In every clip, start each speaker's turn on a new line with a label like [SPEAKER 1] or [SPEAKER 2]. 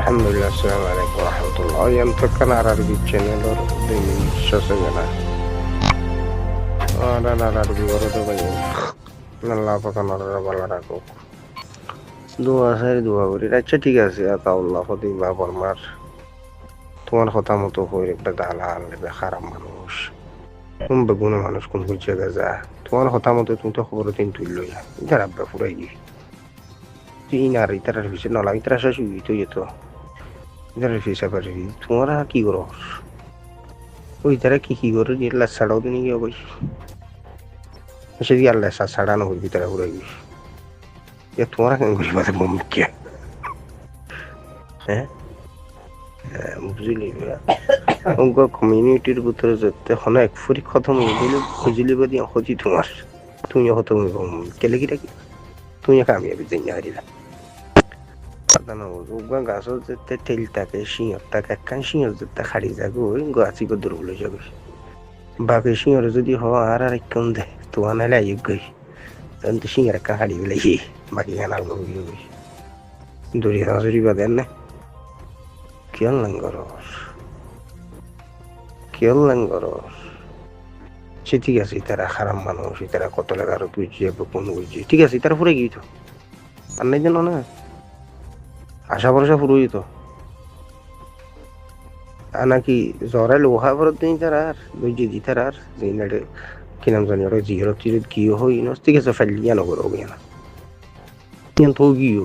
[SPEAKER 1] alhamdulillah assalamu alaikum warahmatullah yan tokkan ararbi channel or dini shasagana ara ararbi worodo bayin আল্লাহ পাকান ভালো রাখুক। দোয়া সারি, দোয়া করি। আচ্ছা ঠিক আছে, আতাউল্লাহ ফদি বা বর্মার তোমার কথা মতো হয়ে একটা দালাল খারাপ মানুষ। তুমি বেগুনে মানুষ, কোন কোন জায়গায় যা তোমার কথা মতো তুমি তো খবর দিন তুই লইয়া। ইতার আব্বা ফুরাই গিয়ে তুই না আর ইতার ফিসে নলা ইতার শুই তুই যেত ইতার ফিসে পারবি তোমার কি করো? ওই তারা কি কি করে? আল্লাহ ছাড়ানো তারা এ তোমার কেন করি বাদে মমকে হ্যাঁ? হ্যাঁ, বুঝলি কমিউনিটির ভিতরে এক ফুরি খতম হয়ে বুঝলি বাদি হতি তোমার। তুমি খতম হইব কেলে কি? রাখি তুমি কামিয়াবি দিন হারিলা গাছও যেতে তেল থাকে, শিঙর থাকে একখান শিঙর যেতে খাড়ি যাগো গাছি গদর বলে যাবে। বাকি শিঙর যদি হ আর আর একখান দে তোমার নাহলে আইব গই। তখন তো শিঙর একখান খাড়ি বলে বাকি খান আলগো হয়ে গই দড়ি হাঁসুরি বাদেন না। কিয়ন লাঙ্গরস কিয়ন লাঙ্গরস সে ঠিক আছে তারা খারাপ মানুষ তারা কত লাগার বুঝছে কোন বুঝছে ঠিক আছে তারা ফুরে গিয়ে তো। আর নাই জানো না? আশা ভরসা ফুরুই তো। নাকি জ্বরে লোহা ভরত দিন তার আর বুঝছে দি তার আর। জিনারে কি নাম জানি ওরা জিরো চিরত কি হই ন ঠিক আছে ফেলিয়া নগর গিয়া না। ইয়ান তো গিয়ে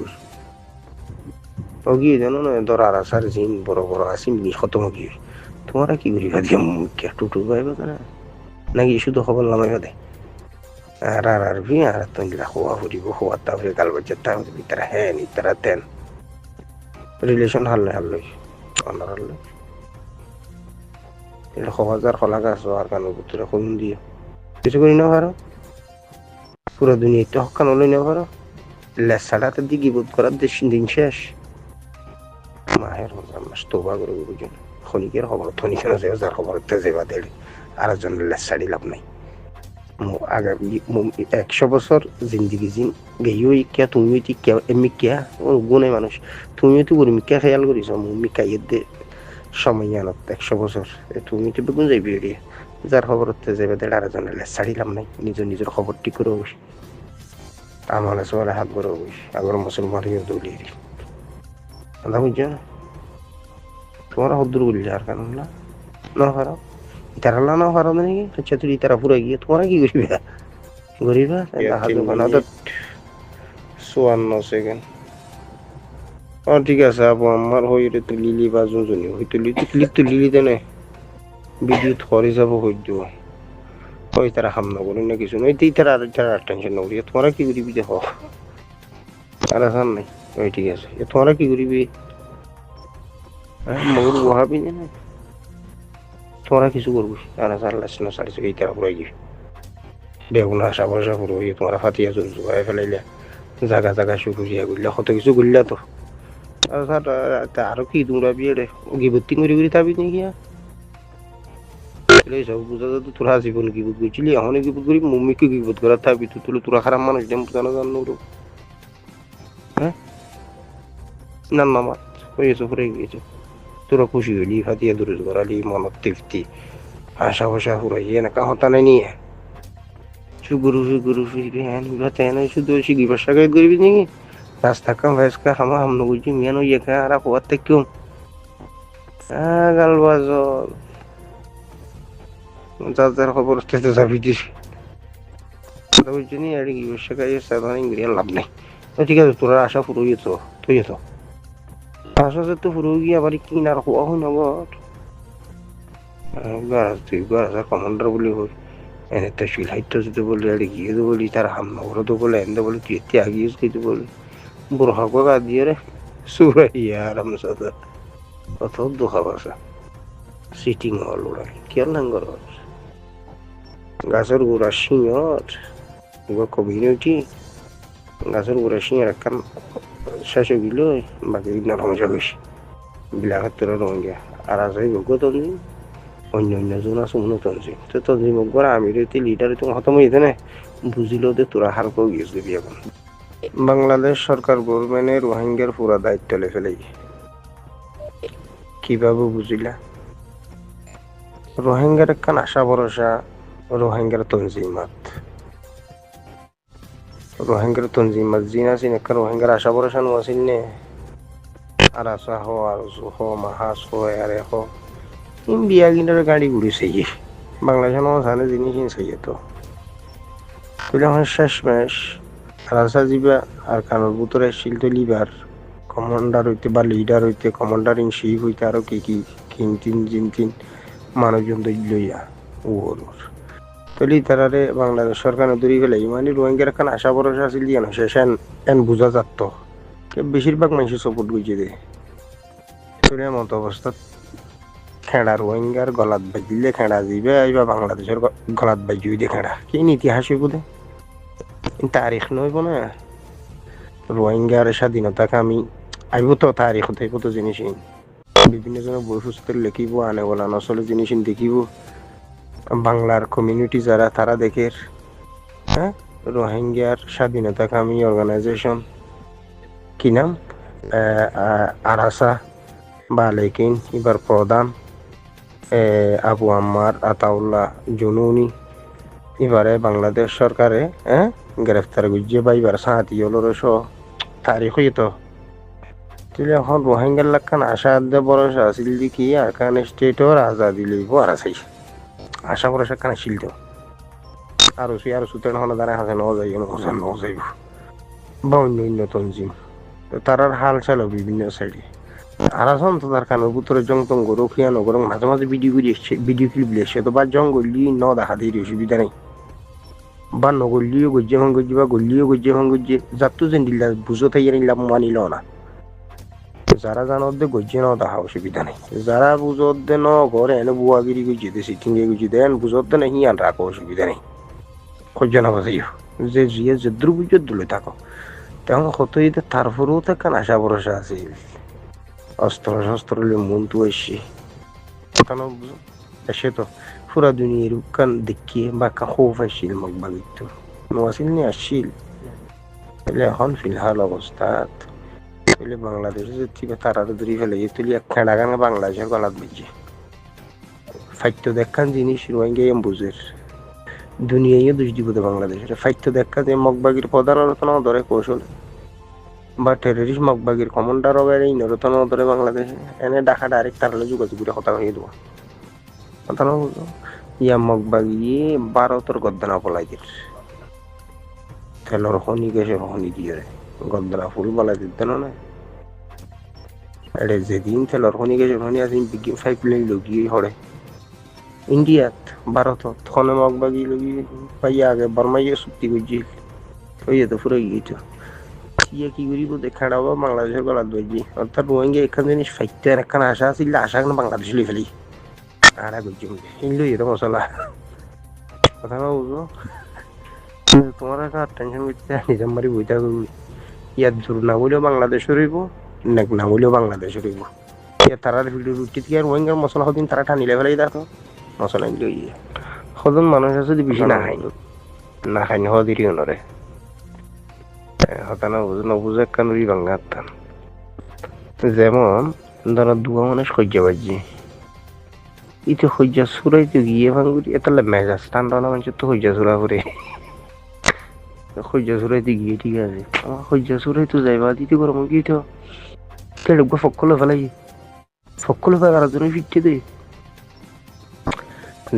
[SPEAKER 1] অগিয়ে জানো না দরার আসার জিন বড় বড় নি, খতম গিয়ে। তোমরা কি করিবা দিয়ে মুখে টুটু পাইবে না নাকি শুধু খবর নামাইবা দে আর আর আর ভি, আর তুমি হওয়া ফুরিব হওয়া তারপরে গাল বাচ্চা তারপরে তারা হ্যাঁ নি, তারা তেন। রিলেশন হারলে হারলে অনার হারলে। এটা সমাজের খোলা গাছ আর কানো ভিতরে দিয়ে। কিছু করি না পারো পুরো দুনিয়াতে হকান হলে না পারো লেসাটাতে দিকে বোধ করার দিন শেষ। মাহের রমজান মাস তোবা করে বুঝুন খনিকের খবর থনিকের যে যার খবর তেজেবা আর লেসাড়ি লাভ নাই। আগামী একশো বছর জিন্দিগি জিন গেইও ইকিয়া তুমিও টিকিয়া এমনি কিয়া? ও গুণে মানুষ। তুমিও তো করি মিকা খেয়াল করিস মুমি কাইয়ের দে সময় আনত একশো বছর। তুমি তো বেগুন যাইবি এড়িয়ে যার খবর তেজেবা দেড় আর একজন লেসাড়ি লাভ নাই। নিজের নিজের খবর ঠিক করে বসি। আমার সবাই হাত করে বসি। আগর মুসলমান হিও দৌলিয়ে কথা বুঝছ? তোমরা হদ্দুর বললে আর কেন না? না পারো না পারো নাকি আচ্ছা তুই ইতারা পুরো গিয়ে তোমরা কি করিবা করিবা চুয়ান্ন সেকেন্ড ও ঠিক আছে আপু আমার হই রে তুই লিলি বা যোজনী হই তুলি তুই ক্লিপ তুই লিলি দেনে ভিডিও থরে যাব হই দিব ওই তারা হাম না করুন না কিছু নয় তুই তারা আর তারা টেনশন না করি তোমরা কি করিবি দেখ আর আসান নাই ওই ঠিক আছে তোমরা কি করিবি মগুর বহাবি না তোমরা কিছু করবি? আর আসার লাস না সারিস এই তারা পুরাই গিয়ে বেগুন আসা বসা পুরো তোমরা ফাতিয়া চুল জুয়াই ফেলাইলে। জাগা জাগা, শুরু ইয়া করলে কত কিছু করলা তো। আর কি তোমরা বিয়ে গিবত্তি করে করে তাবি নাকি সব বুঝা তো তোরা জীবন গিবত করছিলি এখন গিবত করি, মম্মিকে গিবত করা থাকবি তো, তুলে তোরা খারাপ মানুষ যেমন জানো জানো হ্যাঁ? না মামা ওই এসব করে গিয়েছে। তোরা খুশি হইলি ফাতিয়া দূরে করালি মনত তৃপ্তি আশা বসা ফুরাই এনেকা হতা নাই নিয়ে কাম হামা হাম নগুজি মিয়ানো ইয়েকা আর হওয়ার থেকে গাল বাজল যার যার খবর খেতে যাবি দিস বুঝছি নি আর কি বসে গাই সাধারণ লাভ নাই তো ঠিক আছে তোরা আশা ফুরোই তো তুই তো আশা যে তো ফুরো গিয়ে আবার কি না হওয়া হয় না বট গাছ তুই গাছ কমান্ডার বলি হই এনে তো শিলাইতো যদি বলি আর গিয়ে তো বলি তার হাম নগর তো বলে এনে বলি তুই এতে আগিয়ে কিন্তু বলি বুড়া কো গা দিয়ে রে সুরা ইয়ার আমি সাথে অত দুঃখা বাসা সিটিং হল ওরা কি আর নাঙ্গর গাছের গোড়া শিঙর কমিউনিটি গাছের গোড়া শিঙর একখান শেষ গেল বাকি নরম যাবিস বিলাঘাত তোরা রঙিয়া আর আছে গো তন্দি অন্য অন্য জন আছে মনে তন্দি তো তন্দি মোক আমি রেতে লিডার তুমি হতম হইতে না বুঝিলেও দে তোরা হার করে গিয়েছ দিবি বাংলাদেশ সরকার গভর্নমেন্টের রোহিঙ্গার পুরা দায়িত্ব লে ফেলে কীভাবে বুঝিলা রোহিঙ্গার একখান আশা ভরসা রোহিঙ্গার তঞ্জিমাত রোহিঙ্গার তঞ্জিমাত জিন আছেন একখান রোহিঙ্গার আশা ভরসা নো আছিল নে আর আসা হো আর হ মাহাস হো আরে হো ইন্ডিয়া কিনারে গাড়ি ঘুরেছে গিয়ে বাংলাদেশের জানে জিনিস সেই তো তাহলে এখন শেষমেশ রাজা জিবা আর কানোর ভিতরে শিল তো লিবার কমান্ডার হইতে বা লিডার হইতে কমান্ডার ইন চিফ হইতে আরও কি কি কিন তিন জিন তিন মানুষজন লইয়া ওর তাহলে তারারে বাংলাদেশ সরকার দূরি ফেলে মানে রোহিঙ্গার এখন আশা ভরসা আছিল দিয়ে না শেষ এন এন বুঝা যাত বেশিরভাগ মানুষের সপোর্ট বুঝে দে মতো অবস্থাত খেড়া রোহিঙ্গার গলাত বাজিলে খেড়া দিবে আইবা বাংলাদেশের গলাত বাজি দিয়ে খেড়া কি ইতিহাস দে তারিখ নইব না রোহিঙ্গার স্বাধীনতাকে আমি আইব তো তারিখ হইব তো জিনিস বিভিন্ন জনের বই পুস্তক লিখিব আনে বলা নচলে জিনিস দেখিব বাংলার কমিউনিটি যারা, তারা দেখে হ্যাঁ? রোহিঙ্গার স্বাধীনতাকামী অর্গানাইজেশন কি নাম? আরাসা বা লেকিন এবার প্রধান। আবু আম্মার আতাউল্লাহ জুনুনি। এবারে বাংলাদেশ সরকারে হ্যাঁ গ্রেফতার গুজিয়ে বা এবার সাহাতি হলোর তারিখ তো। এখন রোহিঙ্গার লাখান আশা দে ভরসা আছিল যে কি আর কান স্টেটর আজাদি লইব আর আছে আশা ভরসা কান আছিল তো আর সে আর সুতরাং হন দাঁড়ায় হাসে ন যাই ন যাইব বা অন্য অন্য তঞ্জিম তারার হাল চালো বিভিন্ন সাইডে আর আসন তো তার কানের ভিতরে জং টং গরু খিয়া নগর মাঝে মাঝে ভিডিও করে এসছে ভিডিও ক্লিপ এসছে তো বা জং গলি ন দেখা দিয়ে অসুবিধা নেই। বা নগলিও গজ্জে ভাঙ গজ্জে বা গলিও গজ্জে ভাঙ গজ্জে যাত্তু যেন দিলা বুঝো থাকি নিলাম মানিল না। যারা জানো দে গজ্জে ন দেখা অসুবিধা নেই। যারা বুঝত দে ন ঘরে এনে বুয়াগিরি গজ্জে দে সিটিং এ গজ্জে দেন বুঝত দে না হিয়ান রাখো অসুবিধা নেই। সহ্য না বাজাইও যে জিয়ে যেদ্রু বুঝে দুলে থাকো তেমন কত ইতে তারপরেও তো কান আশা ভরসা আছে। অস্ত্র শস্ত্র মন তো এসে এসে তো পুরা দুনিয়ার কান দেখিয়ে বা খোফ আসছিল মগ বাগিত নোয়াছিল নি আসছিল এখন ফিলহাল অবস্থাত তাহলে বাংলাদেশে যে থেকে তারার দূরি ফেলে তুলি এক খেড়া গানে বাংলাদেশের গলাত বেজে ফাইত্য দেখান জিনিস রোহিঙ্গা এম বুঝের দুনিয়ায় দোষ দিব বাংলাদেশের। ফাইত্য দেখা যে মগবাগির প্রধান আলোচনা ধরে কৌশল। বা টেররিস্ট মগবাগির কমান্ডার হবে এই নরতন ধরে বাংলাদেশে। এনে ডাকা ডাইরেক্ট তার হলে যোগাযোগ করে কথা হয়ে দেবো। কথা না ইয়া মগবাগি ভারতের গদ্দানা পলাই দিল তেলর খনি গেছে, খনি দিয়ে গদ্দানা ফুল বলাই দিতে না এড়ে যেদিন তেলর খনি গেছে, খনি আছে বিজ্ঞ ফাইভ লাইন লগিয়ে হরে ইন্ডিয়াত ভারতত খনে মগবাগি লগি পাইয়া আগে বর্মাইয়ে চুক্তি করছিল ওই তো পুরো গিয়েছো। ইয়ে কি করিব দেখা ডাবা বাংলাদেশের গলাত বাজি অর্থাৎ রোহিঙ্গা এখান একখান আশা আছিল, আশা কেন বাংলাদেশ লই ফেলি। আর করছি হিন্দু এটা মশলা। কথা বুঝো? তোমার একটা টেনশন করতে নিজের মারি বইটা ইয়াত জোর না বলেও বাংলাদেশ রইব নেক না বলেও বাংলাদেশ রইব ইয়া তারার ভিডিও রুটি থেকে আর রোহিঙ্গার মশলা সদিন তারা টানিলে ফেলাই দেখো মশলা নিলে ইয়ে সদন মানুষ আছে যদি বেশি না খাই না খাই হদিরি নরে হতা না বুঝে নবুঝে কানুরি বাঙ্গা হাত্তান। যেমন ধরো দুয়া মানুষ সহ্য বাজি। ইতো সহ্য সুরাইতে গিয়ে ভাঙ্গুরি এতালে মেজাজ ঠান্ডা না মানুষের তো সহ্য সুরা করে গিয়ে আছে তো তো দে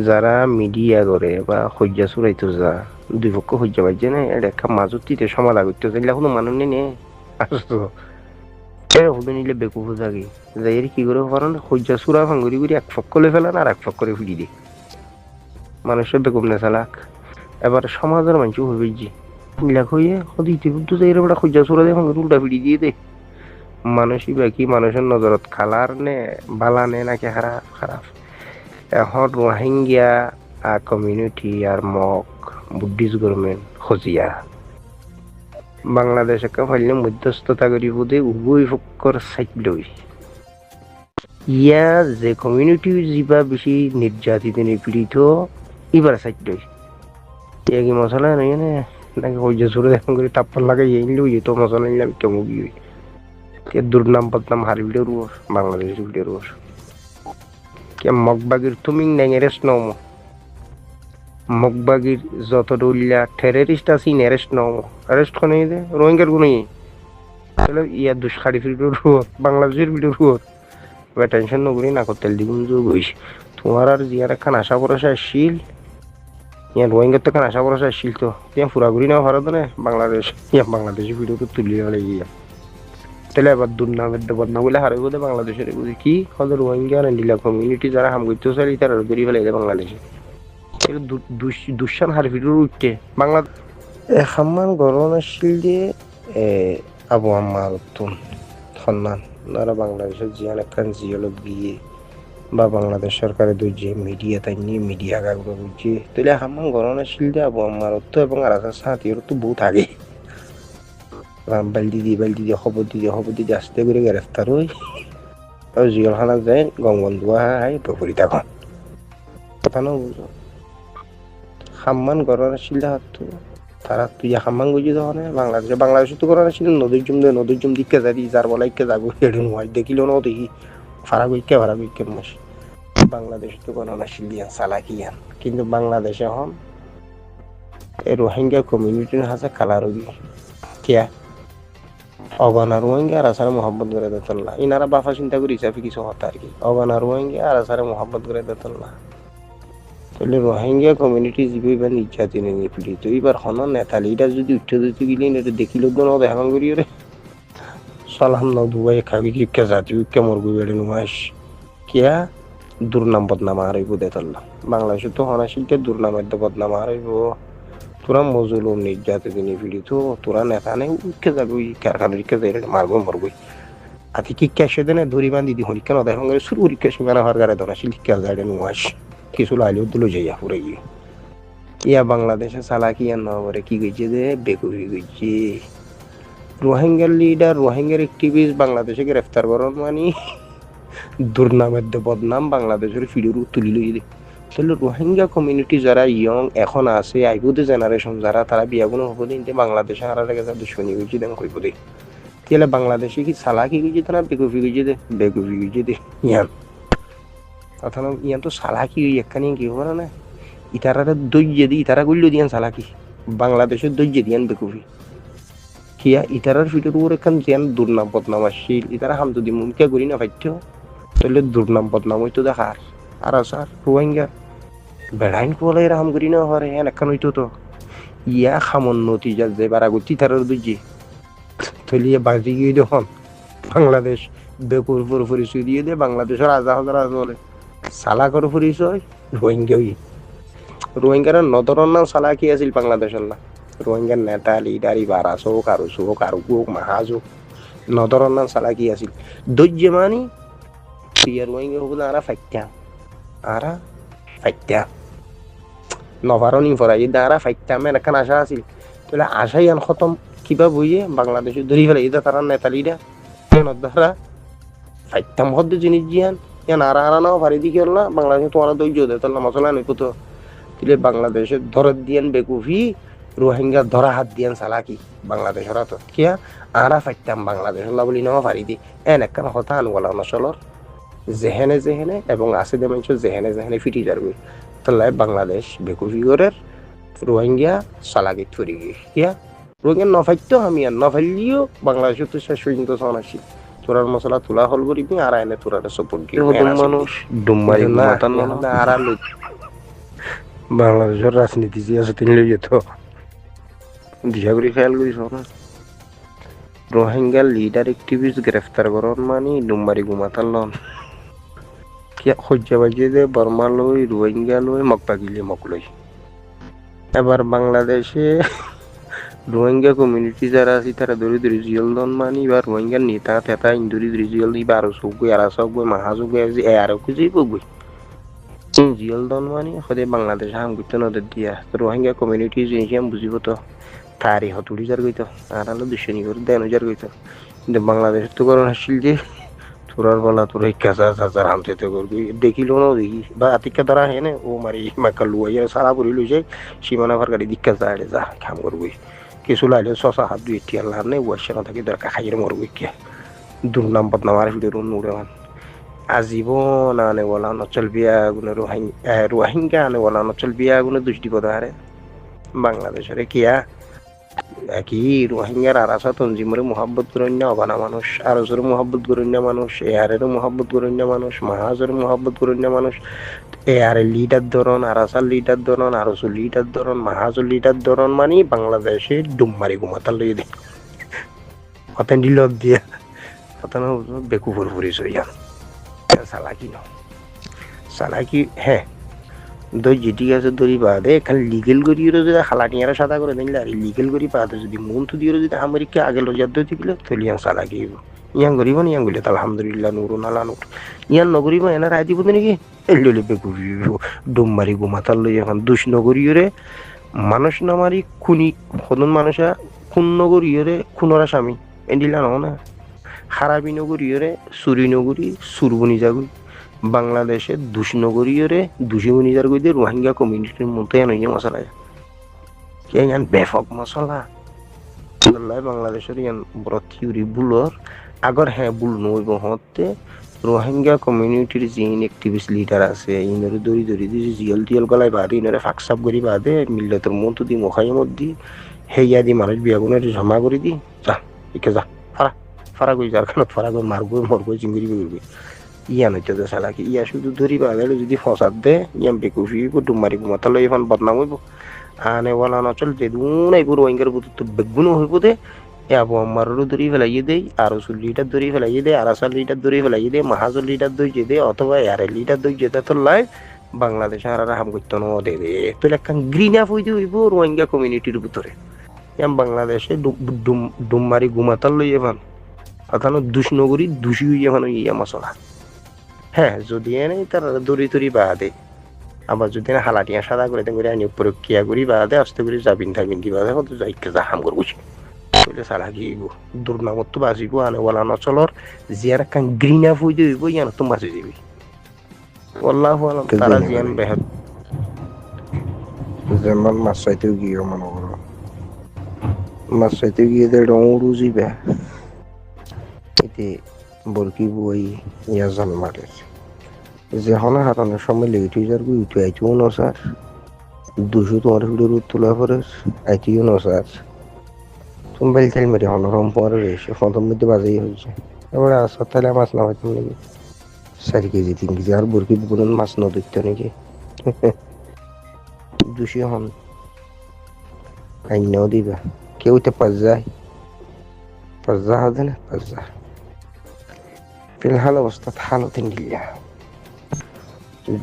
[SPEAKER 1] যারা মিডিয়া করে বা সহ্য সুরাইতো যা দুই পক্ষ সহ্য পাইছে না এটা মাজত তিতে সমাধা করতে চাইলে কোনো মানুষ নেই নে আসতো হুদে নিলে বেকুফ থাকে যাই কি করে না সহ্য সুরা ভাঙ্গুরি করে এক ফক করে ফেলান আর এক ফক করে ফুটি দিয়ে মানুষের বেকুম না চালাক এবার সমাজের মানুষ হইবে যে মিলাক হইয়ে সদি ইতিবুদ্ধ যাই বড় সহ্য সুরা দিয়ে উল্টা ফিটি দিয়ে দে মানুষই বাকি মানুষের নজরত, খালার নে, বালা নে নাকি খারাপ। খারাপ এখন রোহিঙ্গা কমিউনিটি আর মক বুদ্ধিষ্ট গভর্নমেন্ট খজিয়া। বাংলাদেশকে ফাইলে মধ্যস্থতা করি বোধে উভয় পক্ষৰ চাইড লৈ। ইয়া যে কমিউনিটি যিবা বেছি নিৰ্যাতিত নিপীড়িত ইবাৰ চাইড লৈ। ইয়া কি মছলা নাই করে তাপ্পর লাগাই আইনলো ইয়ে তো মশলা নিলাম কেমন কি দুর্নাম বদনাম ভিডিও রুয়ার বাংলাদেশের ভিডিও রুয়ার। কে মগবাগির নেঙেরেস নম মগবাগির যত ডলিয়া টেররিস্ট আছি নেরেস্ট নম অ্যারেস্ট কোনে দে রোহিঙ্গার তাহলে ইয়া দুষ্কারি ফিল্ডর রুয়ত বাংলাদেশের ফিল্ডর রুয়ত এবার টেনশন নকরি না করতে দ্বিগুণ যোগ হইস তোমার আর জিয়ার একখান আশা ভরসা, শিল। ইয়া রোহিঙ্গার তো আশা ভরসা শিল তো। ইয়া ফুরাঘুরি না ভারত না, বাংলাদেশ। ইয়া বাংলাদেশের ভিডিও তো তুলিয়ে হলে গিয়া তাহলে এবার দুর্নামের বদনাম বলে হারে বোধে বাংলাদেশের বুঝি। কি? হলে রোহিঙ্গা নীলা কমিউনিটি যারা হাম করতে চাই তারা ধরি ফেলে দেয় বাংলাদেশে। এটা দুঃসান হার ভিডিও উঠতে বাংলা এখামান গরম আসছিল এ আবু আম্মার উত্তম সন্ধান যারা বাংলাদেশের জিয়ান একখান জিয়ালো গিয়ে বা বাংলাদেশ সরকারের দুই যে মিডিয়া তাই নিয়ে মিডিয়া কাগজ বুঝছে তাহলে গরম আসছিল দিয়ে আবু আম্মার উত্ত এবং আর আছে সাথীর তো বহুত আগে। বালতি দিয়ে বালতি দিয়ে খবর দিয়ে খবর দিয়ে আস্তে করে গ্রেফতার হই। আর জিয়ালখানা যায় গঙ্গন দুয়া হাই পুকুরি তখন কথা না বুঝো। হাম্মান গরম আসছিল হাতটো তারা তুই হাম্মান গুজি তখন বাংলাদেশে বাংলাদেশে তো গরম আসছিল নদীর জুম দে, নদীর জুম দিকে যাবি, যার বলা যাব হেডুন হয় দেখিলেও না দেখি ফারা গইকে ফারা গইকে মাস বাংলাদেশ তো আসছিল দিয়া সালাকিয়ান কিন্তু বাংলাদেশে এখন এই রোহিঙ্গা কমিউনিটির হাতে কালার কিয়া? অগানা রোহিঙ্গা আর আসারে মোহাম্মদ করে দেতল্লা ইনারা বাফা চিন্তা করি হিসাবে কিছু হতো আর কি। অগানা রোহিঙ্গা আর আসারে মোহাম্মদ করে দেতল্লা তাহলে রোহিঙ্গা কমিউনিটি যিবি এবার নির্যাতনে নিপীড়িত। এবার হন নেতালিটা যদি উঠে দিতে গেলেন এটা দেখিল না, দেখান করি রে। সালাম না দুবাই খাবি কি কে জাতি কে মরগু বেড়ে নুমাস কিয়া দুর্নাম বদনাম আর হইব দেতল্লা বাংলাদেশে তো হনাশিলকে দুর্নামের তো বদনাম আর হইব। তোরা মজুলুম, নির্যাতিত, নিপীড়িত, তোরা নেতা নেই উঠকে যাবে, ওই কারখানার ইকে যাই মারবো, মরবই। আতি কি ক্যাশে দেনে ধরি বান্ধি দি হরিকা নদায় সঙ্গে শুরু হরিকা সীমানা হওয়ার গাড়ি ধরা শিলিকা যায় নুয়াস কিছু লাইলেও তুলো যাইয়া ফুরে গিয়ে। ইয়া বাংলাদেশে সালাকি আর নহবরে কি গেছে দে বেকুবি গেছে রোহিঙ্গার লিডার রোহিঙ্গার একটিভিস্ট বাংলাদেশে গ্রেফতার করার মানে দুর্নামের বদনাম বাংলাদেশের ফিডুর তুলি লই দে তাহলে রোহিঙ্গা কমিউনিটি যারা ইয়ং এখন আছে, আইবুদে জেনারেশন যারা, তারা বিয়াগুলো হব দিন বাংলাদেশে হারা লেগে যাবে, শুনি গেছি দেন কইব দে। তাহলে বাংলাদেশে কি সালাকি গেছে তারা বেকুফি গেছে দে বেকুফি গেছে দে ইয়ান। অথন ইয়ান তো সালাকি একখানি কি হবে না? ইতারারে দৈর্য দি, ইতারা গুল্য দিয়ান সালাকি। বাংলাদেশের দৈর্য দিয়ান বেকুফি। কিয়া ইতারার ফিটের উপর একখান জিয়ান দুর্নাম বদনাম আসছিল ইতারা হাম যদি মুমকে করি না পাইত তাহলে দুর্নাম বদনাম হইতো দেখার আর আসার রোহিঙ্গা বেড়াইন বলে এরকম করি না হরে হ্যাঁ একখান হইতো তো। ইয়া খামন নতি যা বারাগতি তারার দুজি তলিয়ে বাজি গিয়ে যখন বাংলাদেশ বেকুর পুর পরিচয় দিয়ে দে বাংলাদেশের আজা হাজার বলে সালাকর পরিচয় রোহিঙ্গাই রোহিঙ্গার নদরের নাম সালাকি আছিল বাংলাদেশের না রোহিঙ্গার নেতা লিডারি বারাস হোক আর হোক আর হোক মাহাজ হোক নদরের নাম সালাকি আছিল দৈর্য মানি ইয়া রোহিঙ্গা হব আরা ফাইত্যা আরা ফাইত্যা নভারনি ফরাই আরা ফাইত্যা মেন একখান আশা আছিল তাহলে আশাই আন খতম কিবা বইয়ে বাংলাদেশে ধরি ফেলে এটা তারা নেতা লিডার দ্বারা ফাইত্তাম হদ্দ জিনিস জিয়ান ইয়ান আরা আরা নাও ভারি দিকে না বাংলাদেশে তোমার ধৈর্য দে তাহলে মশলা নেই তো তাহলে বাংলাদেশে ধরে দিয়ান বেকুফি রোহিঙ্গা ধরা হাত দিয়ান সালাকি বাংলাদেশের তো কিয়া আরা ফাইতাম বাংলাদেশ বলি নাও ভারি দি এন একখান হতা আনুগলা নচলর জেহেনে জেহেনে এবং আছে দে মানুষ জেহেনে জেহেনে ফিটি যারবি তাহলে বাংলাদেশ বেকুফি গরের রোহিঙ্গা সালাকি থরি কিয়া রোহিঙ্গা নফাইতো আমি আর নফাইলিও বাংলাদেশে তো শেষ পর্যন্ত সন আসি তোরার মশলা তোলা হল করিবি আর এনে তোরার সাপোর্ট দিবি মানুষ
[SPEAKER 2] ডুম্মারি মাতান
[SPEAKER 1] আর বাংলাদেশের রাজনীতি যে আছে তিনি লই যেত দিশা খেয়াল করিস না। রোহিঙ্গা লিডার একটিভিস্ট গ্রেফতার করার মানে ডুম্বারি গুমাতার লন কি সহ্য বাজে যে বর্মা লই, রোহিঙ্গা লই মকবাগিলি মক লই। এবার বাংলাদেশে রোহিঙ্গা কমিউনিটি যারা আছে, তারা ধরে ধরে জিয়ল দন মানি বা রোহিঙ্গার নেতা তেতা ইন্দুরি ধরে জিয়ল দিবা আরও সব গই আর সব গই মাহা সব গই এ আরও কিছু গই জিয়ল দন মানি সদে বাংলাদেশ হাম গুতো নদর দিয়া রোহিঙ্গা কমিউনিটি আমি বুঝিব তো। তারি হতুড়ি যার গইতো আর আলো দুশনি করে দেন যার গইতো কিন্তু বাংলাদেশ তো করোন আসছিল যে তোরার বলা তোর কাঁচা চাচার হামতে তো করবি দেখিল না দেখি। বা আতিকা দ্বারা হেনে ও মারি মাকা লুয়াই সারা পরি লইছে সীমানা ভার গাড়ি দিক্কা যায়, যা কাম করবি কিছু লাইলে শশা হাত দুই টিয়ার লার নেই ওয়াশে না থাকি দরকার খাইয়ের মরবি কে। দুর্নাম বদনাম আর ভিডিওর নুরে মান আজীবন আনে বলা নচল বিয়া গুলো রোহিঙ্গা আনে বলা নচল বিয়া গুলো দুষ্টি পদাহারে। বাংলাদেশের কিয়া কি রোহিঙ্গার আরাসা তঞ্জিমরে মোহাব্বত করন্য অবানা মানুষ আরসের মোহাব্বত করন্য মানুষ এয়ারের মোহাব্বত করন্য মানুষ, মাহাজের মোহাব্বত করন্য মানুষ এয়ারের লিডার ধরন আরাসার লিডার ধরন আরসুর লিডার ধরন, মাহাজের লিডার ধরন মানে বাংলাদেশে ডুমমারি ঘুমাতার লই দে অতেন দিল দিয়া। অতেন বেকুফুর ফুরিস হইয়া সালাকি ন সালাকি হ্যাঁ। দই যেটি আছে দড়ি বাদে, খালি লিগেল করিও যদি হালাটিয়ারা সাদা করে দিলে আর লিগেল করি বাদে যদি মন তো দিয়ে যদি আমেরিকা আগে লজার দই থাকিলে তাহলে ইয়াং সালাকি হইব? ইয়াং করিব নি ইয়াং বলে আলহামদুলিল্লাহ, নুরু নালা নুর। ইয়াং নগরিব এনা রায় দিব নাকি? এলি বেকুবি ডুম মারি গুমাতার লই এখন। দুষ নগরীয়রে মানুষ নামারি খুনি সদন মানুষা, খুন নগরীয়রে খুনরা স্বামী। এন্ডিলা নহ না? হারাবি নগরীয়রে চুরি নগরী, সুরবনি জাগুই। বাংলাদেশে দুষ্নগরীয়রে দুষিমনিজার গইতে রোহিঙ্গা কমিউনিটির মধ্যে এনে মশলা কে ইয়ান ব্যাপক মশলা? বাংলাদেশের ইয়ান বড় থিওরি বুলর। আগর হ্যাঁ বুল নইব হতে রোহিঙ্গা কমিউনিটির যিন এক্টিভিস্ট লিডার আছে, ইনরে দড়ি দড়ি দি জিয়ল টিয়ল গলাই বাদে ইনরে ফাঁকসাপ করি বাদে মিল্লতর মতো দি মখাই দি হেয়া দি মানুষ বিয়াগুনের জমা করে দি যা, একে যা ফারা ফারা কই যার খানত ফারা কই মারগো মরগো চিঙ্গুরি করবি ইয়া নইতে দে সালা কি ইয়া শুধু ধরি বাদে যদি ফসাদ দে ইয়াম বেকুফি কুটুম মারি গুমাতা লই এখন বদনাম হইব। আনে ওয়ালা নচল যে দুন আইব রোহিঙ্গার বুতু তো বেগুনো হইব দে। আবু আম্মারও ধরি ফেলাইয়ে দেই আর রসুল লিটার ধরি ফেলাইয়ে দেয় আরাসাল লিটার ধরি ফেলাইয়ে দেয় মাহাজুল লিটার দই যে দে, অথবা এয়ারে লিটার দই যেতে তো লাই বাংলাদেশ আর হাম করতে নো দে দে। তো একখান গ্রিন আপ হইতে হইব রোহিঙ্গা কমিউনিটির ভিতরে। ইয়াম বাংলাদেশে ডুম মারি গুমাতার লই এভান অথানো দুষ্নগরী দোষী হইয়া মানে ইয়া মশলা। হ্যাঁ যদি এনে তার দড়ি বা দে আবার যদি না হালাটিয়া সাদা করে দেন করে আনি প্রক্রিয়া করি বাদে আস্তে করে যাবিন থাকবেন কি বাদে কত যাইকে যা হাম করব বলে সালা কি দুর্নামত তো বাঁচিব আনে ওলা নচলর জিয়ার কান গ্রিন হইতে হইব ইয়ান তো বাঁচি যাবি আল্লাহ আলম তারা জিয়ান বেহাত
[SPEAKER 2] যেমন মাছ চাইতেও গিয়ে মনে করো। মাছ চাইতে গিয়ে দেড় রুজি বে এতে বরকি বই ইয়া জন্মারে যে হনা হারানোর সময় লেগে তুই যার উঠে আইতেও ন স্যার। দুশো তোমার ভিডিওর তোলা পরে আইতেও ন স্যার। তুমি বেল তেল মেরে হনরম পরে রয়েছে, প্রথম মধ্যে বাজেই হয়েছে। এবার আসো, তাহলে মাছ না হইতে নাকি চারি কেজি, তিন কেজি, আর বরকি বুকুন মাছ ন ধরতে নাকি দুশো হন। আইনাও দিবা। কেউ তো পাঁচ যায় পাঁচ যা হবে না পাঁচ যা ফিলহাল অবস্থা হালতে নিলা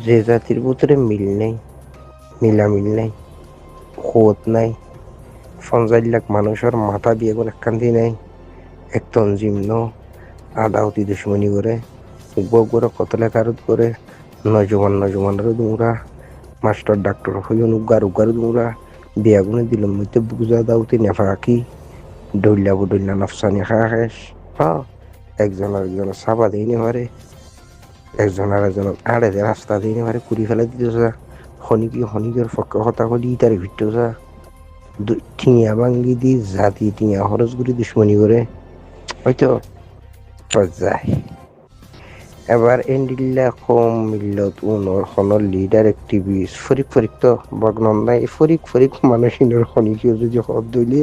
[SPEAKER 2] যে জাতির ভিতরে মিল নেই, মিলামিল নাই, খোদ নাই, পঞ্চাশ লাখ মানুষের মাথা দিয়ে করে কান্দি নাই এক তঞ্জিম ন আদাউতি দুশ্মনী করে বউ করে কত লেখারত করে নজমান নজমানেরও দুমরা, মাস্টার ডাক্তার হইন উগার উগার দুমরা, বিয়াগুনে দিলাম মধ্যে বুঝা দাউতি নেফাকি ডইলা বুডইলা নফসানি খা খাস হ্যাঁ একজন আরেকজন চাপা দিয়ে নি একজন আর একজন আড়ে যে রাস্তা দিয়ে পারে কুড়ি ফেলে দিতে যা। শনিকি শনিকের পক্ষে হতা করি তার ভিতরে যা। টিয়া ভাঙ্গি দি জাতি টিয়া খরচ করে দুশ্মনী করে। হয়তো? যায় এবার এন্ডিল্লা কম মিল্লত উনর খনৰ লিডার এক্টিভিস্ট ফরিক ফরিক তো, বগনন নাই। ফরিক ফরিক মানুষিনের খনিকিও যদি হদ দইলে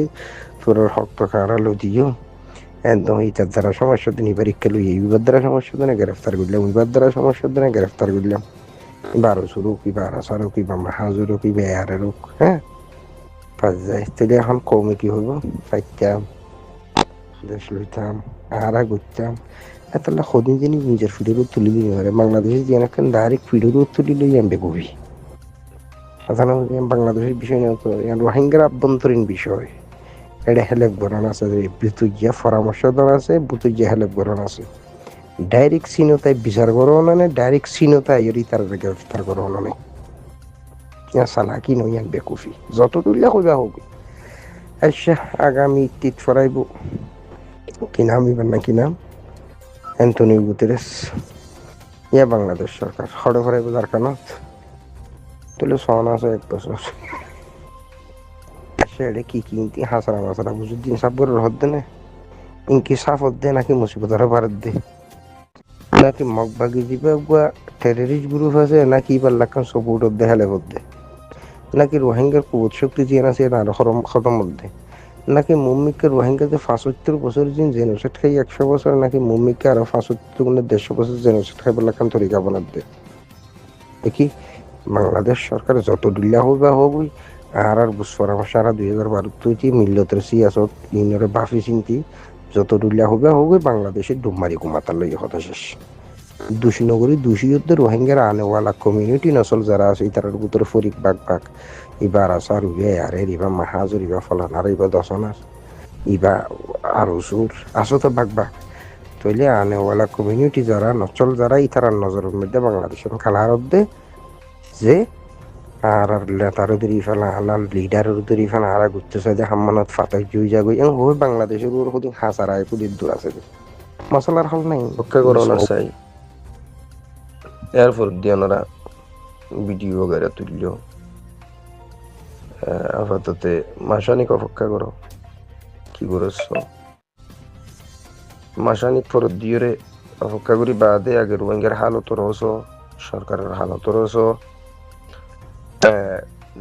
[SPEAKER 2] তোর হক কারা লদিও একদম ইটার দ্বারা সমস্যা দিন পরীক্ষা লই এইবার দ্বারা সমস্যা দিনে গ্রেফতার করলাম ওইবার দ্বারা সমস্যা দিনে গ্রেফতার করলাম। বারোশো রোক কি বারোশো রোক কি বা হাজার কি বেয়ারে রোক হ্যাঁ? পাঁচ যায় তাহলে এখন কমে কি হইব? পাইতাম, দেশ লইতাম, আহারা করতাম। এতলা সদিন যিনি নিজের ফিডেরও তুলি দিতে পারে বাংলাদেশে যে এখন ডাইরেক্ট ফিডেরও তুলি লই আমি কবি সাধারণত বাংলাদেশের বিষয় না তো রোহিঙ্গার আভ্যন্তরীণ বিষয়। এটা হেলেক বরণ আছে বুতুজিয়া পরামর্শ দল আছে বুতুজিয়া হেলেক বরণ আছে। ডাইরেক্ট চিনতাই বিচার করো মানে ডাইরেক্ট চিনতাই এরি তার গ্রেফতার করো মানে ইয়া সালা কি নই ইয়ান বেকুফি। যত তুলিয়া কইবা হোক আচ্ছা আগামী তিত ফরাইব কি নাম ইবার না কি নাম? অ্যান্টনি গুতেরেস ইয়া বাংলাদেশ সরকার হড়ে ফরাইব যার কানত তুলে সন আছে এক বছর সেটা কি কিনতি হাসারা মাসারা বুঝুর দিন সাপ করে হদ দে না। ইনকি সাফ দে নাকি মুসিবত ভারত দে। নাকি মগবাগি দিবে গুয়া টেররিস্ট গ্রুপ আছে নাকি এবার লাখান সপোর্ট দেখালে মধ্যে নাকি রোহিঙ্গার কুবত শক্তি যে আছে না খতম মধ্যে নাকি মুম্মিকে রোহিঙ্গাতে পাঁচসত্তর বছর দিন জেনোসাইড খাই একশো বছর নাকি মুম্মিকে আরও পাঁচসত্তর গুণে দেড়শো বছর জেনোসাইড খাইবার লাখান তরিকা বানাতে দেখি, বাংলাদেশ সরকার যত ডিল্লা হোক বা হোক আর আর পরামর্শ আর দুই হাজার বারো তুই মিল্লতের সিয়াসত ইউনিয়নের বাফি চিন্তি যত ডিল্লা হবে হোক বাংলাদেশের ডুবমারি কুমাতার লইয়া কথা শেষ। দুশনগরী দুশিয়দের রোহিঙ্গার আনেওয়ালা কমিউনিটি নসল যারা আছে তার ভিতরে ফরিক বাগ বাগ ইবা আসার উবে আরে ইবা মাহাজর ইবা ফলানার ইবা দশনার ইবা আরও সুর আসো তো বাগ বাগ তৈলে আনেওয়ালা কমিউনিটি যারা নচল যারা ইতারার নজরের মধ্যে বাংলাদেশের খেলার মধ্যে যে আর ফেলা ফেলা ঘুরতে চাইতে হাম্মানত জুই বাংলাদেশের দূর আছে মশলার হল নাই।
[SPEAKER 1] রক্ষা করো না চাই। এরপর দিয়ে ওনারা ভিডিও বগেরা তুলল। আপাতত মাসানিক অপেক্ষা করো। কি করছ? মাসানিক ফরত দিয়রে অপেক্ষা করি। বাদে আগে রোহিঙ্গার হালত রহস সরকারের হালত রহস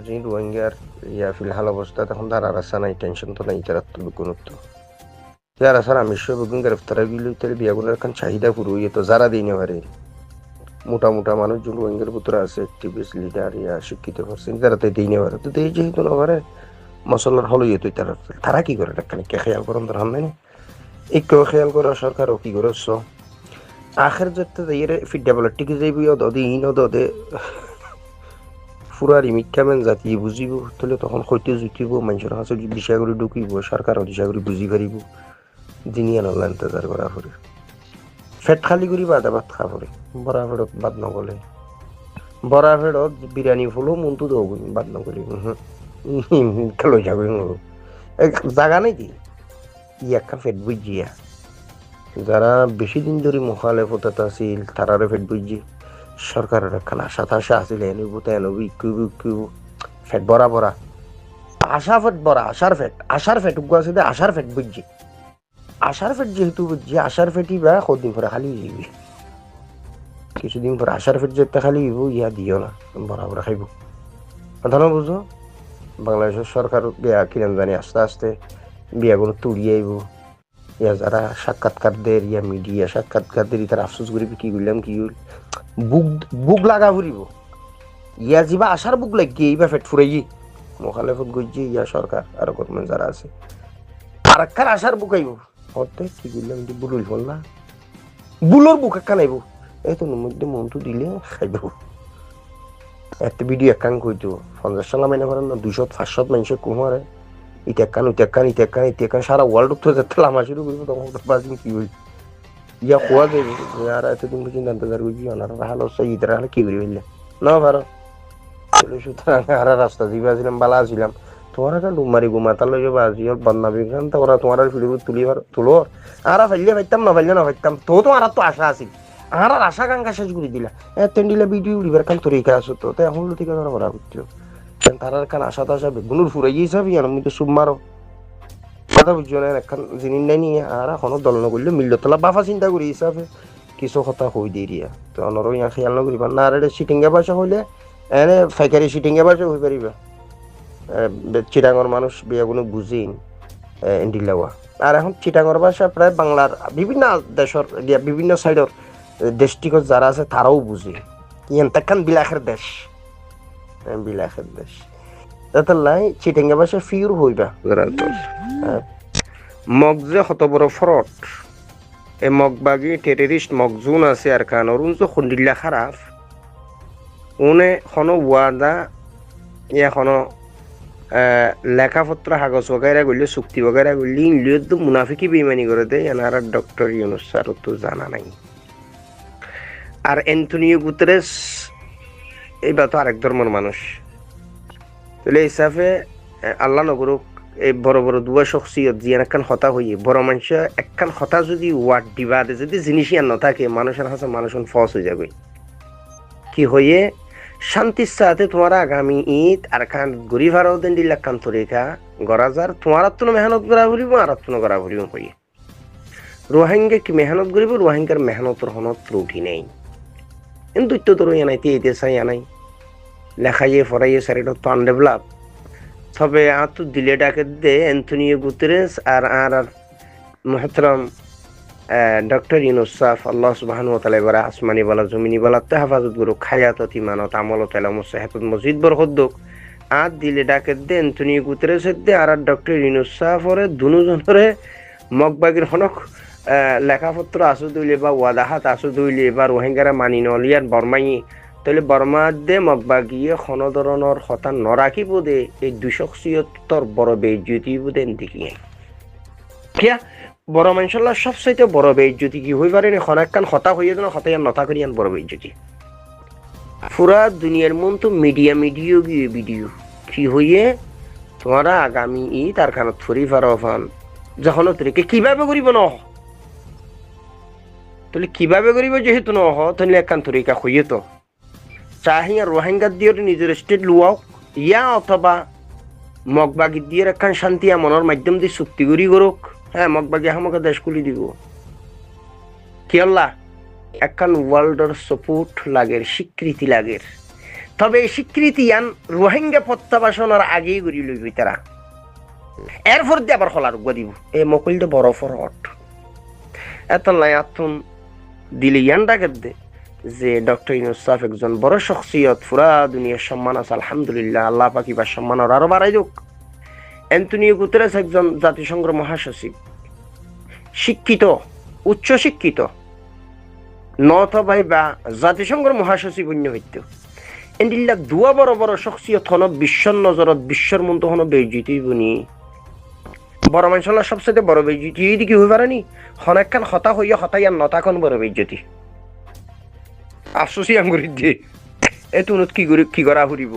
[SPEAKER 1] যে রোহিঙ্গার ইয়া ফিলহাল অবস্থা, তখন তার আর আসা নাই টেনশন তো নাই, তার তো বিকুণত্ব ইয়ার আসার আমি সব বেগুন গ্রেফতার গেলে তাহলে বিয়াগুনের খান চাহিদা পুরো ইয়ে তো যারা দিই না পারে মোটা মোটা মানুষ জন রোহিঙ্গার ভিতরে আছে অ্যাক্টিভিস্ট লিডার ইয়া, শিক্ষিত তারা তো দিই না পারে তো এই যেহেতু না পারে মশলার হলো ইয়ে তারা তারা কি করে? খানিক খেয়াল করেন তোর হামনে একটু খেয়াল করো সরকারও কি করে আখের যেতে ইয়ে ফিডাবলার টিকে যাইবি অদে ইন অদে ফুরারি মিথ্যামেন জাতি বুঝিব তাহলে তখন হয়তো জুটিব মানুষের হাতে দিশা করে ঢুকিব সরকারও দিশা করে বুঝি পারিব দিনিয়া নলা ইন্তজার করা পরে ফেট খালি করি বাদে ভাত খা পরে বরা ফেরত বাদ নগলে। বরা ফেরত বিরিয়ানি ফুলো, মনটো দেব বাদ নগলি। খেলো যাবে জাগা নাই কি? ইয়াকা ফেট বুঝিয়া যারা বেশি দিন ধরে মুখালেফত আছিল তারারে ফেট বুঝি সরকারের একখান আশা তাশা আছিল এনবু ইকুব ইকুব ফেট বরা আশা ফেট বরা আশার ফেট। আশার ফেট উগু আছে আশার ফেট বুঝছি আশার ফেট যেহেতু বুঝছি আশার ফেটই বা কদিন পরে খালি যাইবি কিছুদিন পরে আশার ফেট যেতে খালি হইব ইয়া দিও না বরা বরা খাইব। কথা না বুঝো? বাংলাদেশের সরকার বিয়া কিরম জানি আস্তে আস্তে, বিয়াগুলো তুলিয়ে আইব। ইয়া যারা সাক্ষাৎকারদের ইয়া মিডিয়া সাক্ষাৎকারদের তার আফসোস করিবি কি করলাম, কি বুক বুক লাগা ফুরিব। ইয়া যিবা আশার বুক লাগিয়ে এইবা ফেট ফুরাই মোখালেফত গইছে ইয়া সরকার আর গভর্নমেন্ট যারা আছে। একখান আশার বুক আইব হতে কি বুলুল ফল না। বুলোর বুক একখান আইব এই তো মধ্যে মনটো দিলে খাইব। একটা ভিডিও একখান কইতো পঞ্চাশ সালা মাইনে পারেন না দুশো পাঁচশত মানুষের কুমারে ইটা কান ইটা কান ইটা কান ইটা কান সারা ওয়ার্ল্ড লামা শুরু করব তখন কি হই খোয়া দেবে আর এতদিন পর্যন্ত ইন্তজার করছি ওনারা ভালো হচ্ছে ইতারা হলে কি করি বললে না পারো তাহলে সুতরাং আর রাস্তা দিয়ে বাজিলাম বালা আসিলাম তোমার একটা ডুমারি গুমাতার লইয়ে বাজি ওর বদনা বিজ্ঞান তো ওরা তোমার ফিলিপ তুলি তুলো আর ফাইলে ফাইতাম না ফাইলে না ফাইতাম তো তোমার তো আশা আছিল আর আর আশা কাঙ্ক্ষা শেষ করে দিলা এতেন দিলে ভিডিও উড়িবার কান তরিকা আছো তো তাই এখন লুটিকা ধরা বড় করছিল তারার কান আশা তাশা বেগুনুর ফুরাই আর আমি তো সুম মারো কথা বুঝছ না একখান জিনিস নাই নিয়ে আর এখনও দল নকরলে মিলল তোলা বাফা চিন্তা করি হিসাবে কিছু কথা কই দিয়ে দিয়া। তো অনর ইয়া খেয়াল নকরিবা না আর সিটিংগা ভাষা হইলে এনে ফাইকারি সিটিংগা ভাষা হই পারিবা। চিটাঙর মানুষ বিয়াগুলো বুঝেই ইন্ডিলাওয়া আর এখন চিটাঙর ভাষা প্রায় বাংলার বিভিন্ন দেশের বিভিন্ন সাইডের দেশটিকত যারা আছে তারাও বুঝে। ইয়ান তাকান বিলাসের দেশ। বিলাসের দেশ। তাতে লাই চিটাঙ্গা ভাষা ফিউর হইবা। মগ যে হত বড় ফরট এ মগবাগি টেররিস্ট মগজুন আছে আর কান অরুণ যে খন্ডিল্লা খারাপ। উনে খনো ওয়াদা ইয়া খনো লেখাপত্র কাগজ বগাইরা করলে চুক্তি বগাইরা করলে ইংলিশ তো মুনাফিকি বেমানি করে দেয়। এনারা ডক্টর ইউনুস স্যার তো জানা নাই। আর অ্যান্টনিও গুতরেস এইবার তো আরেক ধর্মের মানুষ। তাহলে হিসাবে আল্লাহ নগরুক এই বড় বড় দুয়া শখসিয়ত যে একখান হতা হইয়ে, বড় মানুষ একখান হতা যদি ওয়ার্ড দিবা দে যদি জিনিসই আর নথাকে, মানুষের হাসে মানুষ ফস হয়ে যাবে। কি হয়ে শান্তির সাথে তোমার আগামী ঈদ আর খান গরিব হারাও দেন দিল্লা কান তরিকা গড়া যার তোমার তো মেহনত করা ভরিব আর তো করা ভরিব হইয়ে। রোহিঙ্গা কি মেহনত করিব? রোহিঙ্গার মেহনতর হন ত্রুটি নেই। কিন্তু তো তোর ইয়ানাই তে চাই আনাই লেখাইয়ে ফরাইয়ে সারিটা তো আনডেভেলপ তবে আর তো দিলে ডাকে দে অ্যান্থনিও গুতেরেস আর আর আর মোহতরম ডক্টর ইউনুসাফ আল্লাহ সুবাহানু তালা এবারে আসমানি বলা, জমিনি বলা তে হেফাজত গুরু, খায়াত তিমানত আমল তেলাম সেহাতুত মসজিদ বর হদ্দক আর দিলে ডাকে দে অ্যান্থনিও গুতেরেস দে আর আর ডক্টর ইউনুসাফরে দুজনরে মগবাগির হনক লেখাপত্র আসু দইলে বা ওয়াদাহাত আসু দইলে বা রোহিঙ্গারা মানি নলিয়ার বর্মাই তাহলে বর্মা দে মগবাগিয়ে খন ধরনের হতা নরাখিব দে, এই দুশক্সিয়তর বড় বেজ্যোতি বুদেন দেখিয়ে। কিয়া, বড় মানুষের সবচাইতে বড় বেজ্যোতি কি হই পারে খনাক্কান হতা হইয়া যেন হতাই নতা করিয়ান বড় বেজ্যোতি? পুরা দুনিয়ার মন তো মিডিয়া মিডিয়া গিয়ে ভিডিও। কি হইয়ে তোমারা আগামী ই তার খানত ফুরি ফারফান যখন তরিকে কীভাবে করিব ন তাহলে কীভাবে করিব যেহেতু নহ তাহলে একখান তরিকা হইয়ে তো চাহিয়া রোহিঙ্গা দিয়ে নিজের স্টেট লুয়াও। ইয়া অথবা মগবাগি দিয়ে একখান শান্তি মনের মাধ্যম দিয়ে চুক্তি করি করুক। হ্যাঁ মগবাগি আমাকে দেশ খুলি দিব। কি আল্লাহ? একখান ওয়ার্ল্ডের সাপোর্ট লাগের, স্বীকৃতি লাগের। তবে এই স্বীকৃতি আন রোহিঙ্গা প্রত্যাবাসনের আগেই করি লইবি তারা। এরপর দিয়ে আবার খোলা রুগা দিব। এই মকলটা বড় ফরট এত লাই আতুন দিলে ইয়ান ডাকে দে যে ডক্টর ইনুসাফ একজন বড় শখসিয়ত, পুরা দুনিয়ার সম্মান আছে, আলহামদুলিল্লাহ, আল্লাহ পাকি বা সম্মান ওর আরও বাড়াই হোক অ্যান্টনিও গুতেরেস একজন জাতিসংঘের মহাসচিব। শিক্ষিত, উচ্চ শিক্ষিত, নত ভাই বা জাতিসংঘের মহাসচিব অন্য হইত। এন্ডিল্লাক দুয়া বড় বড় শখসিয়ত হন, বিশ্বর নজরত, বিশ্বর মন্ত হন বেজিতি বুনি। বড় মানুষের সবচেয়ে বড় বেজ্যোতি এই কি হয়ে পারেনি হনেকখান হতা হইয়া হতাই আর নতাখন বড় বেজ্যোতি আফসোসি আঙ্গুরি দিয়ে। এত উন্নত কি করি কি করা ফুরিব?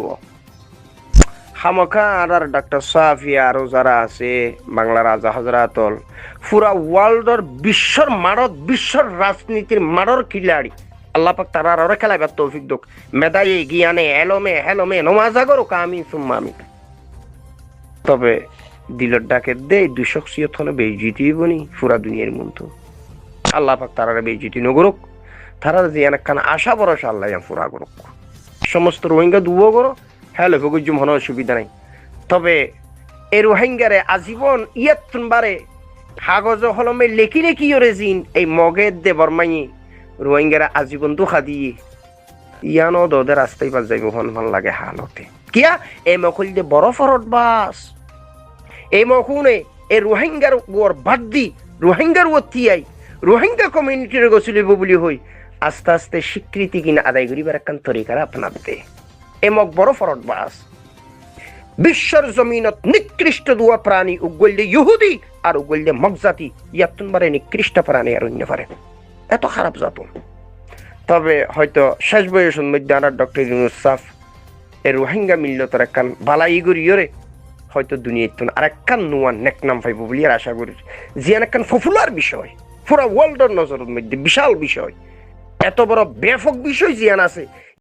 [SPEAKER 1] খামখা আর আর ডাক্তার সাফিয়া আরও যারা আছে বাংলার রাজা হজরাতল, পুরা ওয়ার্ল্ডর বিশ্বর মারত, বিশ্বর রাজনীতির মারর খিলাড়ি। আল্লাহ পাক তারা আরও খেলাইবার তৌফিক দোক। মেদাই জ্ঞানে এলমে হেলমে নমাজা করো কামি সুম্মা আমি তবে দিলর ডাকে দে দুশক্সিয়ত হলে বেজিতি বনি পুরা দুনিয়ার মন্ত আল্লাহ পাক তারা বেজিতি নগরুক। তারা যে একখান আশা ভরসা আল্লাহ পুরা করুক। সমস্ত রোহিঙ্গা দুবো করো হ্যাঁ লভগুজুম হন অসুবিধা নাই। তবে এই রোহিঙ্গারে আজীবন ইয়াতুন বারে কাগজ হলমে লেখি লেখি ওরে জিন, এই মগের দে বর্মাই রোহিঙ্গারা আজীবন দুখা দিয়ে ইয়ানো দোদে রাস্তায় পাস যাইব, হন ভালো লাগে হালতে। কিয়া? এই মকল দে বড় ফরট বাস। এই মকুনে এই রোহিঙ্গার ওর বাদ দি, রোহিঙ্গার ও তিয়াই, রোহিঙ্গা কমিউনিটির গছলিব বুলি হই। আস্তে আস্তে স্বীকৃতি কিনা আদায় করিবার একখান তরিকার দে এমক বড় ফরট বাস। বিশ্বর জমিনত নিকৃষ্ট দুয়া প্রাণী উগল্যে ইহুদি আর উগল্যে মগজাতি ইয়াতুন বারে নিকৃষ্ট প্রাণী আর অন্য পারে। এত খারাপ জাত। তবে হয়তো শেষ বয়সের মধ্যে আনার ডক্টর ইউনুসাফ এ রোহিঙ্গা মিল্লতর একখান বালাই গরিয়রে হয়তো দুনিয়াত আর একখান নোয়ান নেক নাম পাইব বলি আর আশা করি। জিয়ান একখান পপুলার বিষয়, পুরা ওয়ার্ল্ডের নজরের মধ্যে বিশাল বিষয়। এত বড় ব্যাপক বিষয় জিয়ান আছে।